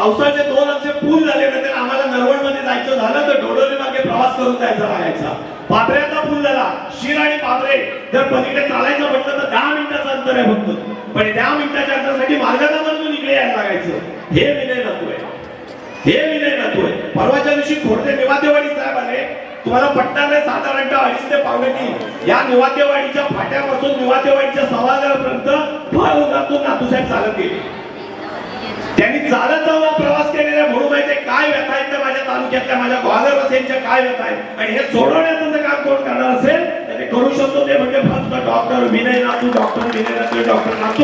पावसाचे दोन आमचे पूल झाले ना तर आम्हाला नरवणमध्ये जायचं झालं तर ढोडोली मागे प्रवास करून जायचा राहायचा. पापऱ्याचा पूल झाला शिर आणि पापरे. जर पलीकडे चालायचं म्हटलं तर दहा मिनिटाचं अंतर आहे फक्त. पण त्या मिनिटाच्या अंतरासाठी मार्गाचा मधून इकडे यायला लागायचं. हे विनय नको आहे हे विनय नको आहे परवाच्या दिवशी खोडते निवातेवाडी साहेब आले. तुम्हाला पटणार नाही साधारणतः अडीच ते पावणे तीन. या निवातेवाडीच्या फाट्यापासून निवातेवाडीच्या सभागारापर्यंत फार उन्हातून नातूसाहेब चालत गेले. त्यांनी चालत जाऊन तालुक्यातल्या माझ्या ग्वादरवासीयांच्या काय व्यथा आहेत? आणि हे सोडवण्याचं जर काम कोण करणार असेल तर ते करू शकतो ते म्हणजे फक्त डॉक्टर विनय नातू डॉक्टर विनय नातू डॉक्टर नातू.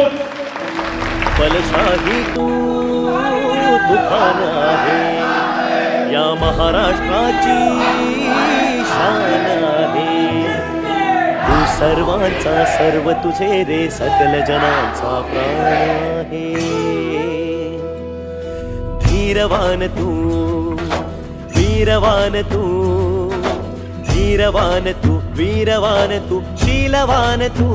बलशाही तू तुफान आहे. या महाराष्ट्राची शान आहे. तू सर्वांचा सर्व तुझे रे सकल जनांचा प्राण आहे. धीरवान तू वीरवान तू धीरवान तू वीरवान तू शीलवान तू